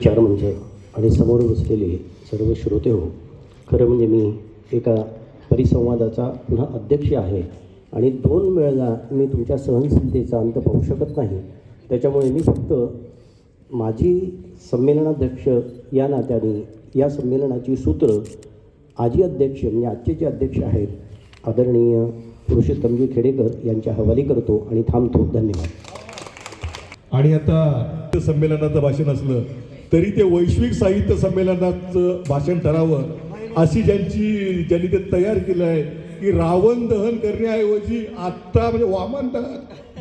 विचार म्हणजे आणि समोर बसलेले सर्व श्रोते हो खरं म्हणजे मी एका परिसंवादाचा पुन्हा अध्यक्ष आहे आणि दोन वेळेला मी तुमच्या सहनशीलतेचा अंत पाहू शकत नाही. त्याच्यामुळे मी फक्त माझी संमेलनाध्यक्ष या नात्याने या संमेलनाची सूत्र आजी अध्यक्ष म्हणजे आजचे जे अध्यक्ष आहेत आदरणीय पुरुषोत्तमजी खेडेकर यांच्या हवाली करतो आणि थांबतो. धन्यवाद. आणि आता संमेलनाचं भाषण असलं तरी ते वैश्विक साहित्य संमेलनाचं भाषण ठरावं अशी ज्यांची ज्यांनी ते तयार केलं आहे की रावण दहन करण्याऐवजी आत्ता म्हणजे वामन दहन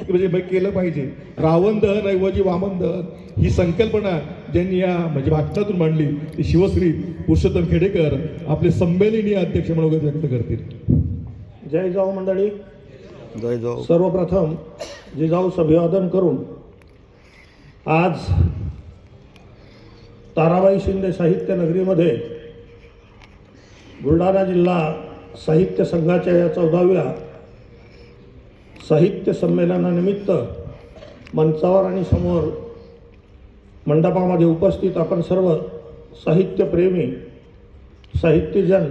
म्हणजे केलं पाहिजे. रावण दहन ऐवजी वामन दहन ही संकल्पना ज्यांनी या म्हणजे भाषणातून मांडली ती शिवश्री पुरुषोत्तम खेडेकर आपले संमेलनीय अध्यक्ष म्हणून व्यक्त करतील. जय जाऊ मंडळी. जय जाऊ. सर्वप्रथम जिजाऊस अभिवादन करून आज ताराबाई शिंदे साहित्य नगरीमध्ये बुलढाणा जिल्हा साहित्य संघाच्या या चौदाव्या साहित्य संमेलनानिमित्त मंचावर आणि समोर मंडपामध्ये उपस्थित आपण सर्व साहित्यप्रेमी साहित्यजन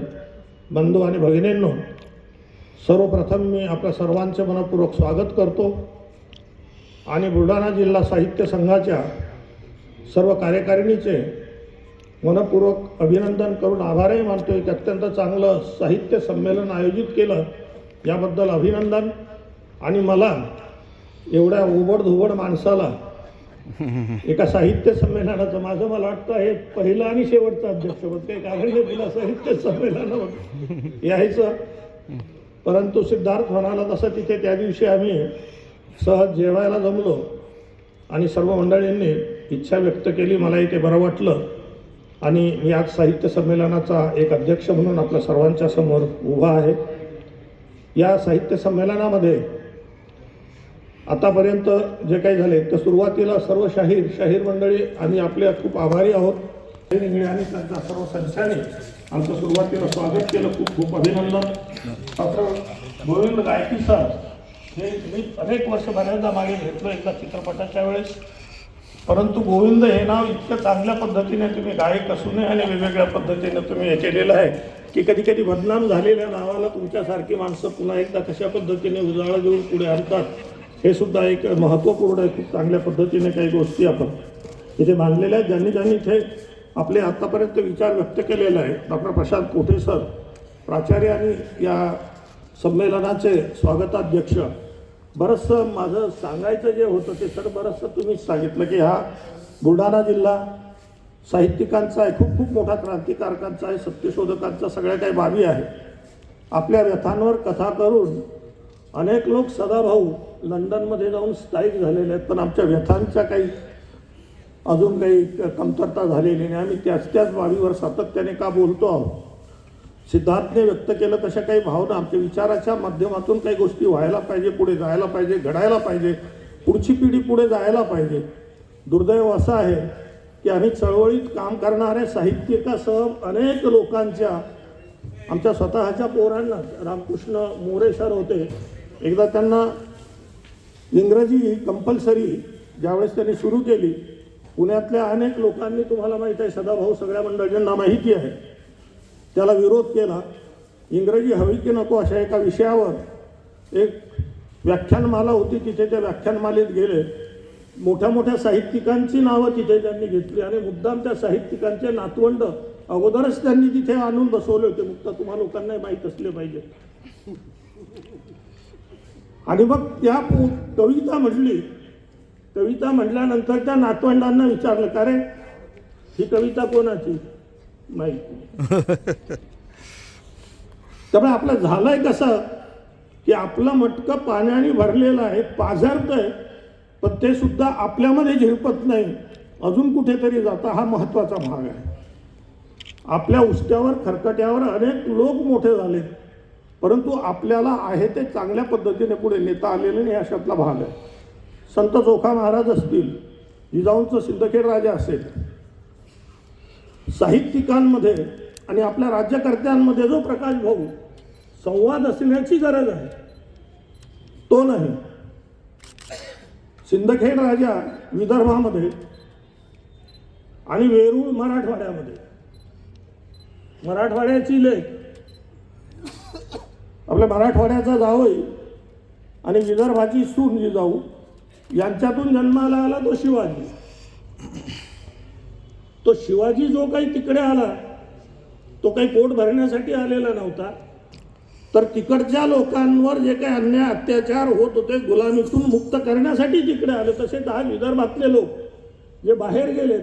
बंधू आणि भगिनींनो सर्वप्रथम मी आपल्या सर्वांचे मनपूर्वक स्वागत करतो आणि बुलढाणा जिल्हा साहित्य संघाच्या सर्व कार्यकारिणीचे मनपूर्वक अभिनंदन करून आभारही मानतो की अत्यंत चांगलं साहित्य संमेलन आयोजित केलं. याबद्दल अभिनंदन. आणि मला एवढ्या उबडधुबड माणसाला एका साहित्य संमेलनाचं माझं मला वाटतं हे पहिलं आणि शेवटचं अध्यक्षपद काही कारण नाही तिला साहित्य संमेलनावर यायचं. परंतु सिद्धार्थ म्हणाला तसं तिथे त्या दिवशी आम्ही सहज जेवायला जमलो. आणि सर्व मंडळींनी इच्छा व्यक्त केली मलाही ते बरं वाटलं. आणि मी आज साहित्य संमेलनाचा एक अध्यक्ष म्हणून आपल्या सर्वांच्या समोर उभा आहे. या साहित्य संमेलनामध्ये आतापर्यंत जे काही झाले तर सुरुवातीला सर्व शाहीर शाहीर मंडळी आम्ही आपल्या खूप आभारी आहोत. आणि त्यांच्या सर्व संस्थांनी आमचं सुरुवातीला स्वागत केलं. खूप खूप अभिनंदन. मात्र गोविंद गायकी सर हे मी अनेक वर्ष बऱ्याचदा मागे घेतलं एकदा चित्रपटाच्या वेळेस. परंतु गोविंद हे नाव इतक्या चांगल्या पद्धतीने तुम्ही गायक असूनही आणि वेगवेगळ्या पद्धतीने तुम्ही हे केलेलं आहे की कधी कधी बदनाम झालेल्या नावाला तुमच्यासारखी माणसं पुन्हा एकदा कशा पद्धतीने उजाळा देऊन पुढे आणतात हे सुद्धा एक महत्त्वपूर्ण आहे. खूप चांगल्या पद्धतीने काही गोष्टी आपण इथे मांडलेल्या आहेत. ज्यांनी ज्यांनी इथे आपले आत्तापर्यंत विचार व्यक्त केलेले आहे डॉक्टर प्रशांत कोठे सर प्राचार्य आणि या संमेलनाचे स्वागताध्यक्ष बरंचसं माझं सांगायचं जे होतं ते सर बरंचसं तुम्ही सांगितलं की हा बुलढाणा जिल्हा साहित्यिकांचा आहे खूप खूप मोठा क्रांतिकारकांचा आहे सत्यशोधकांचा सगळ्या काही बाबी आहे. आपल्या व्यथांवर कथा करून अनेक लोक सदाभाऊ लंडनमध्ये जाऊन स्थायिक झालेले आहेत पण आमच्या व्यथांच्या काही अजून काही कमतरता झालेली नाही. आम्ही त्याच त्याच बाबीवर सातत्याने का बोलतो आहोत? सिद्धार्थने व्यक्त केलं तशा काही भावना. आमच्या विचाराच्या माध्यमातून काही गोष्टी व्हायला पाहिजे पुढे जायला पाहिजे घडायला पाहिजे पुढची पिढी पुढे जायला पाहिजे. दुर्दैव असं आहे की आम्ही चळवळीत काम करणाऱ्या साहित्यिकासह अनेक लोकांच्या आमच्या स्वतःच्या पोरांना रामकृष्ण मोरे सर होते. एकदा त्यांना इंग्रजी कंपल्सरी ज्यावेळेस त्यांनी सुरू केली पुण्यातल्या अनेक लोकांनी तुम्हाला माहीत आहे सदाभाऊ सगळ्या मंडळींना माहिती आहे. त्याला विरोध केला. इंग्रजी हवी की नको अशा एका विषयावर एक व्याख्यानमाला होती. तिथे त्या व्याख्यानमालेत गेले. मोठ्या मोठ्या साहित्यिकांची नावं तिथे त्यांनी घेतली आणि मुद्दाम त्या साहित्यिकांचे नातवंड अगोदरच त्यांनी तिथे आणून बसवले होते. मुक्त तुम्हा लोकांनाही माहीत असले पाहिजे. आणि मग त्या कविता म्हटली. कविता म्हटल्यानंतर त्या नातवंडांना विचारलं का रे? ही कविता कोणाची? नाही त्यामुळे आपलं झालंय कसं की आपलं मटकं पाण्याने भरलेलं आहे पाझरतंय पण ते सुद्धा आपल्यामध्ये झिरपत नाही. अजून कुठेतरी जातं हा महत्त्वाचा भाग आहे. आपल्या उष्ट्यावर खरकट्यावर अनेक लोक मोठे झाले परंतु आपल्याला आहे ते चांगल्या पद्धतीने पुढे नेता आलेले नाही अशातला भाग आहे. संत चोखा महाराज असतील जिजाऊंचं सिद्धखेड राजा असेल साहित्यिकांमध्ये आणि आपल्या राज्यकर्त्यांमध्ये जो प्रकाश भाऊ संवाद असण्याची गरज आहे तो नाही. सिंदखेड राजा विदर्भामध्ये आणि वेरूळ मराठवाड्यामध्ये. मराठवाड्याची लेख आपल्या मराठवाड्याचा जावई आणि विदर्भाची सून जी जाऊ यांच्यातून जन्माला आला तो शिवाजी. तो शिवाजी जो काही तिकडे आला तो काही पोट भरण्यासाठी आलेला नव्हता. तर तिकडच्या लोकांवर जे काही अन्याय अत्याचार होत होते गुलामीतून मुक्त करण्यासाठी तिकडे आले. तसे दहा विदर्भातले लोक जे बाहेर गेलेत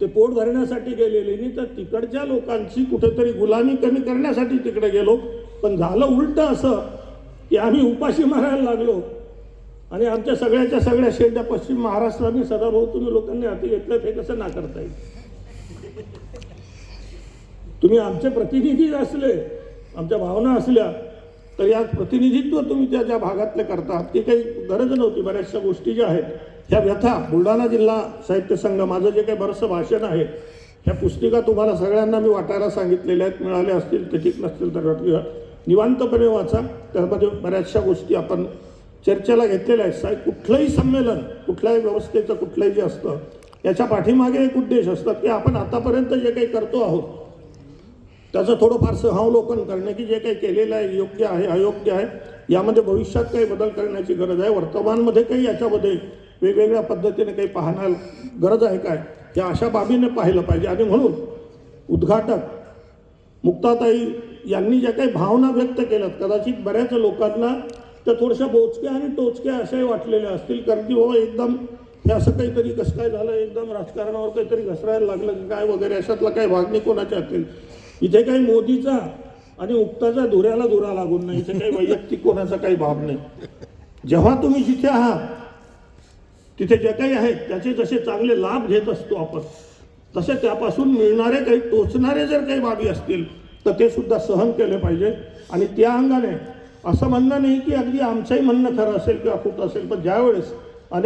ते पोट भरण्यासाठी गेलेले. नाही तर तिकडच्या लोकांची कुठेतरी गुलामी कमी करण्यासाठी तिकडे गेलो. पण झालं उलट असं की आम्ही उपाशी मारायला लागलो. आणि आमच्या सगळ्याच्या सगळ्या शेंड्या पश्चिम महाराष्ट्राने सदाभाऊ तुम्ही लोकांनी हाती घेतलं हे कसं नाकारता येईल? तुम्ही आमचे प्रतिनिधी असले आमच्या भावना असल्या तर या प्रतिनिधित्व तुम्ही त्या ज्या भागातले करता. ती काही गरज नव्हती. बऱ्याचशा गोष्टी ज्या आहेत ह्या व्यथा. बुलढाणा जिल्हा साहित्य संघ माझं जे काही बरंचसं भाषण आहे ह्या पुस्तिका तुम्हाला सगळ्यांना मी वाटायला सांगितलेल्या आहेत. मिळाल्या असतील ते ठीक नसतील तर निवांतपणे वाचा. त्यामध्ये बऱ्याचशा गोष्टी आपण चर्चेला घेतलेलं आहे. साहेब कुठलंही संमेलन कुठल्याही व्यवस्थेचं कुठलंही जे असतं याच्या पाठीमागे एक उद्देश असतात की आपण आतापर्यंत जे काही करतो आहोत त्याचं थोडंफार सहावलोकन करणे की जे काही केलेलं आहे योग्य आहे अयोग्य आहे यामध्ये भविष्यात काही बदल करण्याची गरज आहे. वर्तमानमध्ये काही याच्यामध्ये वेगवेगळ्या पद्धतीने काही पाहण्या गरज आहे काय? या अशा बाबीने पाहिलं पाहिजे. आणि म्हणून उद्घाटक मुक्ताताई यांनी ज्या काही भावना व्यक्त केल्यात कदाचित बऱ्याच लोकांना त्या थोड्याशा बोचक्या आणि टोचक्या अशाही वाटलेल्या असतील. कारण की बाबा एकदम हे असं काहीतरी कसं काय झालं एकदम राजकारणावर काहीतरी घसरायला लागलं की काय वगैरे अशातला काही भागणी कोणाच्या असतील इथे काही मोदीचा आणि उक्ताचा धुऱ्याला धुरा लागून नाही इथे काही वैयक्तिक कोणाचा काही भाग नाही. जेव्हा तुम्ही जिथे आहात तिथे जे काही आहेत त्याचे जसे चांगले लाभ घेत असतो आपण तसे त्यापासून मिळणारे काही टोचणारे जर काही बाबी असतील तर ते सुद्धा सहन केले पाहिजे. आणि त्या अंगाने असं म्हणणं नाही की अगदी आमचंही म्हणणं खरं असेल किंवा खोटं असेल पण ज्यावेळेस